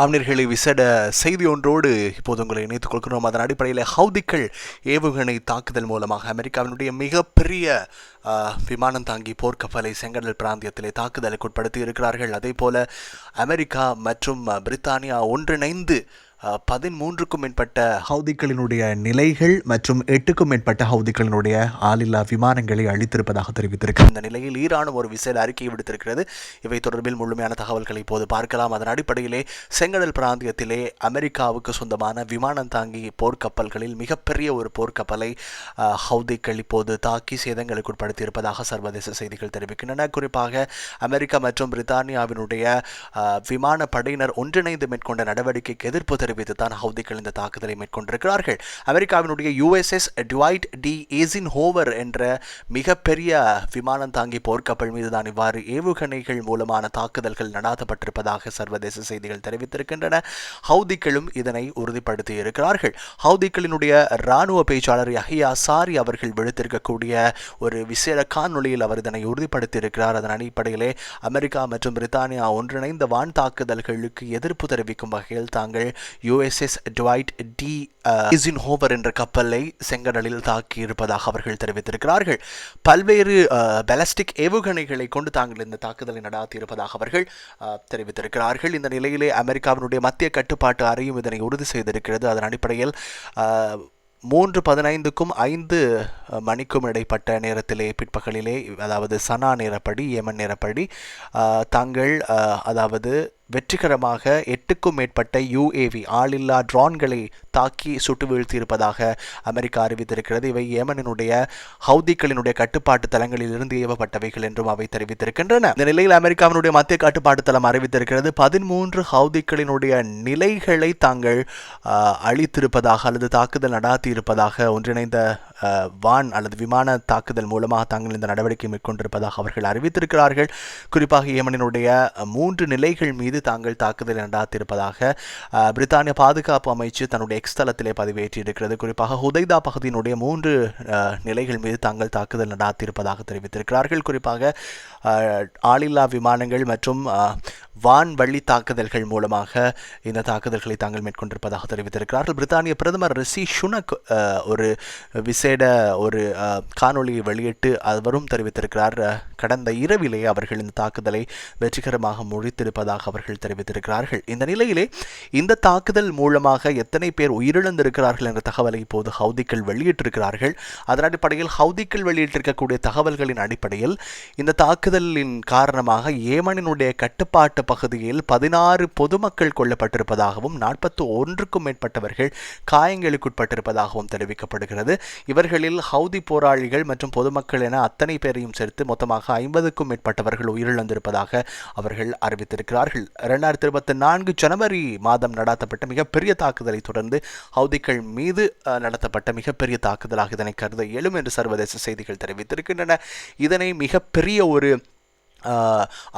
ஆம்னிர்களை விசேட செய்தி ஒன்றோடு இப்போது உங்களை இணைத்துக் கொள்கிறோம் அதன் அடிப்படையில் ஹவுதிக்கள் ஏவுகணை தாக்குதல் மூலமாக அமெரிக்காவினுடைய மிகப்பெரிய விமானம் தாங்கி போர்க்கப்பலை செங்கடல் பிராந்தியத்திலே தாக்குதலுக்கு உட்படுத்தி இருக்கிறார்கள். அதே போல அமெரிக்கா மற்றும் பிரித்தானியா ஒன்றிணைந்து பதிமூன்றுக்கும் மேற்பட்ட ஹவுதிகளினுடைய நிலைகள் மற்றும் எட்டுக்கும் மேற்பட்ட ஹவுதிகளினுடைய ஆளில்லா விமானங்களை அளித்திருப்பதாக தெரிவித்திருக்கு இந்த நிலையில் ஈரானும் ஒரு விசேட அறிக்கை விடுத்திருக்கிறது. இவை தொடர்பில் முழுமையான தகவல்களை இப்போது பார்க்கலாம். அதன் அடிப்படையிலே செங்கடல் பிராந்தியத்திலே அமெரிக்காவுக்கு சொந்தமான விமானம் தாங்கி போர்க்கப்பல்களில் மிகப்பெரிய ஒரு போர்க்கப்பலை ஹவுதிகள் இப்போது தாக்கி சேதங்களுக்கு உட்படுத்தியிருப்பதாக சர்வதேச செய்திகள் தெரிவிக்கின்றன. குறிப்பாக அமெரிக்கா மற்றும் பிரித்தானியாவினுடைய விமான படையினர் ஒன்றிணைந்து மேற்கொண்ட நடவடிக்கைக்கு எதிர்ப்பு தெரிவித்துத்தான் ஹவுதிகள் இந்த தாக்குதலை மேற்கொண்டிருக்கிறார்கள். அமெரிக்காவினுடைய USS Dwight D Eisenhower என்ற மிகப்பெரிய விமானம் தாங்கி போர்க்கப்பல் மீது தான் இவ்வாறு ஏவுகணைகள் மூலமான தாக்குதல்கள் நடாத்தப்பட்டிருப்பதாக சர்வதேச செய்திகள் தெரிவித்திருக்கின்றன. ஹவுதிகளும் இதனை உறுதிப்படுத்தி இருக்கிறார்கள். ஹவுதிகளினுடைய இராணுவ பேச்சாளர் யஹியா சாரி அவர்கள் விடுத்திருக்கக்கூடிய ஒரு விசேட காணொலியில் அவர் இதனை உறுதிப்படுத்தியிருக்கிறார். அதன் அடிப்படையிலே அமெரிக்கா மற்றும் பிரித்தானியா ஒன்றிணைந்த வான் தாக்குதல்களுக்கு எதிர்ப்பு தெரிவிக்கும் வகையில் தாங்கள் யுஎஸ்எஸ் டுவைட் டி ஹோவர் என்ற கப்பலை செங்கடலில் தாக்கியிருப்பதாக அவர்கள் தெரிவித்திருக்கிறார்கள். பல்வேறு பெலஸ்டிக் ஏவுகணைகளை கொண்டு தாங்கள் இந்த தாக்குதலை நடாத்தி இருப்பதாக அவர்கள் தெரிவித்திருக்கிறார்கள். இந்த நிலையிலே அமெரிக்காவினுடைய மத்திய கட்டுப்பாட்டு அறையும் இதனை உறுதி செய்திருக்கிறது. அதன் அடிப்படையில் மூன்று பதினைந்துக்கும் ஐந்து மணிக்கும் இடைப்பட்ட நேரத்திலே பிற்பகலிலே அதாவது சனா நேரப்படி ஏமன் நேரப்படி தாங்கள் அதாவது வெற்றிகரமாக எட்டுக்கும் மேற்பட்ட யுஏவி ஆளில்லா ட்ரான்களை தாக்கி சுட்டு வீழ்த்தியிருப்பதாக அமெரிக்கா அறிவித்திருக்கிறது. இவை ஏமனினுடைய ஹவுதிகளினுடைய கட்டுப்பாட்டு தளங்களில் இருந்து ஏவப்பட்டவைகள் என்றும் அவை தெரிவித்திருக்கின்றன. இந்த நிலையில் அமெரிக்காவினுடைய மத்திய கட்டுப்பாட்டு தளம் அறிவித்திருக்கிறது. பதிமூன்று ஹவுதிகளினுடைய நிலைகளை தாங்கள் அழித்திருப்பதாக அல்லது தாக்குதல் நடாத்தியிருப்பதாக ஒன்றிணைந்த வான் அல்லது விமான தாக்குதல் மூலமாக தாங்கள் இந்த நடவடிக்கை மேற்கொண்டிருப்பதாக அவர்கள் அறிவித்திருக்கிறார்கள். குறிப்பாக ஏமனினுடைய மூன்று நிலைகள் மீது தாங்கள் தாக்குதல் நடாத்திருப்பதாக பிரித்தானிய பாதுகாப்பு அமைச்சு தன்னுடைய எக்ஸ் தளத்திலே பதிவேற்றியிருக்கிறது. குறிப்பாக ஹுதைதா பகுதியினுடைய மூன்று நிலைகள் மீது தாங்கள் தாக்குதல் நடாத்தியிருப்பதாக தெரிவித்திருக்கிறார்கள். குறிப்பாக ஆளில்லா விமானங்கள் மற்றும் வான்வழி வான் தாக்குதல்கள் மூலமாக இந்த தாக்குதல்களை தாங்கள் மேற்கொண்டிருப்பதாக தெரிவித்திருக்கிறார்கள். பிரித்தானிய பிரதமர் ரிஷி சுனக் ஒரு விசேட ஒரு காணொலியை காணொளியை வெளியிட்டு அவரும் தெரிவித்திருக்கிறார். கடந்த இரவிலே அவர்கள் இந்த தாக்குதலை வெற்றிகரமாக முடித்திருப்பதாக அவர்கள் தெரிவித்திருக்கிறார்கள். இந்த நிலையிலே இந்த தாக்குதல் மூலமாக எத்தனை பேர் உயிரிழந்திருக்கிறார்கள் என்ற தகவலை இப்போது ஹவுதிகள் வெளியிட்டிருக்கிறார்கள். அதன் அடிப்படையில் ஹவுதிகள் வெளியிட்டிருக்கக்கூடிய தகவல்களின் அடிப்படையில் இந்த தாக்குதலின் காரணமாக ஏமனினுடைய கட்டுப்பாட்டு பகுதியில் பதினாறு பொதுமக்கள் கொல்லப்பட்டிருப்பதாகவும் நாற்பத்தி ஒன்றுக்கும் மேற்பட்டவர்கள் காயங்களுக்குட்பட்டிருப்பதாகவும் தெரிவிக்கப்படுகிறது. இவர்களில் ஹவுதி போராளிகள் மற்றும் பொதுமக்கள் என அத்தனை பேரையும் சேர்த்து மொத்தமாக ஐம்பதுக்கும் மேற்பட்டவர்கள் உயிரிழந்திருப்பதாக அவர்கள் அறிவித்திருக்கிறார்கள். இரண்டாயிரத்தி இருபத்தி நான்கு ஜனவரி மாதம் நடாத்தப்பட்ட மிகப்பெரிய தாக்குதலை தொடர்ந்து ஹவுதிகள் மீது நடத்தப்பட்ட மிகப்பெரிய தாக்குதலாக இதனை கருத இயலும் என்று சர்வதேச செய்திகள் தெரிவித்திருக்கின்றன. இதனை மிகப்பெரிய ஒரு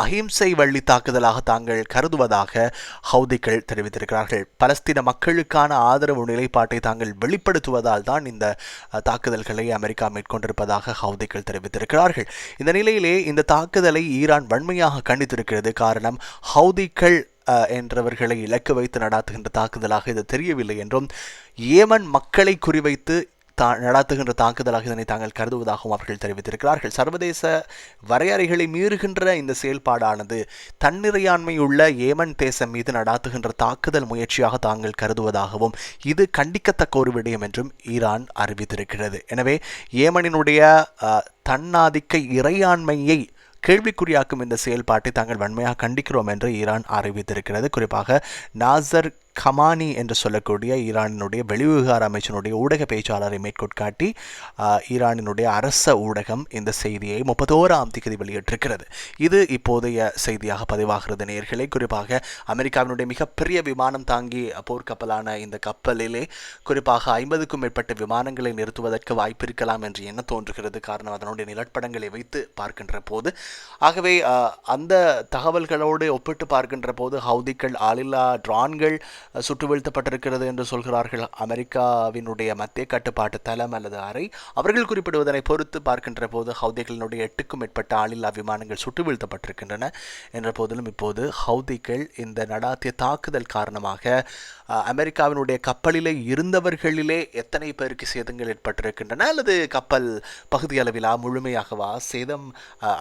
அஹிம்சை வள்ளி தாக்குதலாக தாங்கள் கருதுவதாக ஹவுதிகள் தெரிவித்திருக்கிறார்கள். பலஸ்தீன மக்களுக்கான ஆதரவு நிலைப்பாட்டை தாங்கள் வெளிப்படுத்துவதால் தான் இந்த தாக்குதல்களை அமெரிக்கா மேற்கொண்டிருப்பதாக ஹவுதிகள் தெரிவித்திருக்கிறார்கள். இந்த நிலையிலே இந்த தாக்குதலை ஈரான் வன்மையாக கண்டித்திருக்கிறது. காரணம் ஹவுதிகள் என்றவர்களை இலக்கு வைத்து நடாத்துகின்ற தாக்குதலாக இது தெரியவில்லை என்றும் ஏமன் மக்களை குறிவைத்து தா நடாத்துகின்ற தாக்குதலாக இதனை தாங்கள் கருதுவதாகவும் அவர்கள் தெரிவித்திருக்கிறார்கள். சர்வதேச வரையறைகளை மீறுகின்ற இந்த செயல்பாடானது தன்னிறையாண்மையுள்ள ஏமன் தேசம் மீது நடாத்துகின்ற தாக்குதல் முயற்சியாக தாங்கள் கருதுவதாகவும் இது கண்டிக்கத்தக்க ஒரு விடயம் என்றும் ஈரான் அறிவித்திருக்கிறது. எனவே ஏமனினுடைய தன்னாதிக்க இறையாண்மையை கேள்விக்குறியாக்கும் இந்த செயல்பாட்டை தாங்கள் வன்மையாக கண்டிக்கிறோம் என்று ஈரான் அறிவித்திருக்கிறது. குறிப்பாக நாசர் கமானி என்று சொல்லக்கூடிய ஈரானினுடைய வெளிவிவகார அமைச்சனுடைய ஊடக பேச்சாளரை மேற்கோட்காட்டி ஈரானினுடைய அரச ஊடகம் இந்த செய்தியை முப்பத்தோராம் தேதி வெளியிட்டிருக்கிறது. இது இப்போதைய செய்தியாக பதிவாகிறது நேர்களை. குறிப்பாக அமெரிக்காவினுடைய மிகப்பெரிய விமானம் தாங்கி போர்க்கப்பலான இந்த கப்பலிலே குறிப்பாக ஐம்பதுக்கும் மேற்பட்ட விமானங்களை நிறுத்துவதற்கு வாய்ப்பு இருக்கலாம் என்று என்ன தோன்றுகிறது. காரணம் அதனுடைய நிலப்படங்களை வைத்து பார்க்கின்ற போது ஆகவே அந்த தகவல்களோடு ஒப்பிட்டு பார்க்கின்ற போது ஹவுதிகள் ஆளில்லா ட்ரான்கள் சுட்டு வீழ்த்தப்பட்டிருக்கிறது என்று சொல்கிறார்கள். அமெரிக்காவினுடைய மத்திய கட்டுப்பாட்டு தளம் அல்லது அறை அவர்கள் குறிப்பிடுவதனை பொறுத்து பார்க்கின்ற போது ஹவுதிகளினுடைய எட்டுக்கும் மேற்பட்ட ஆளில்லா விமானங்கள் சுட்டு வீழ்த்தப்பட்டிருக்கின்றன என்ற போதிலும் இப்போது ஹவுதிகள் இந்த நடாத்திய தாக்குதல் காரணமாக அமெரிக்காவினுடைய கப்பலிலே இருந்தவர்களிலே எத்தனை பேருக்கு சேதங்கள் ஏற்பட்டிருக்கின்றன அல்லது கப்பல் பகுதி அளவிலா முழுமையாகவா சேதம்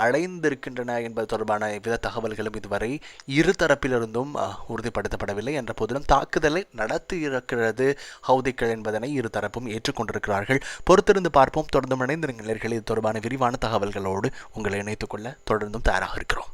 அடைந்திருக்கின்றன என்பது தொடர்பான வித தகவல்களும் இதுவரை இரு தரப்பிலிருந்தும் உறுதிப்படுத்தப்படவில்லை என்ற போதிலும் தாக்குதலை நடத்தியிருக்கிறது. ஹவுதிக்கள் என்பதனை இரு தரப்பும் ஏற்றுக்கொண்டிருக்கிறார்கள். பொறுத்திருந்து பார்ப்போம். தொடர்ந்து இணைந்திருங்கள். இது தொடர்பான விரிவான தகவல்களோடு உங்களை இணைத்துக் கொள்ள தொடர்ந்தும் தயாராக இருக்கிறோம்.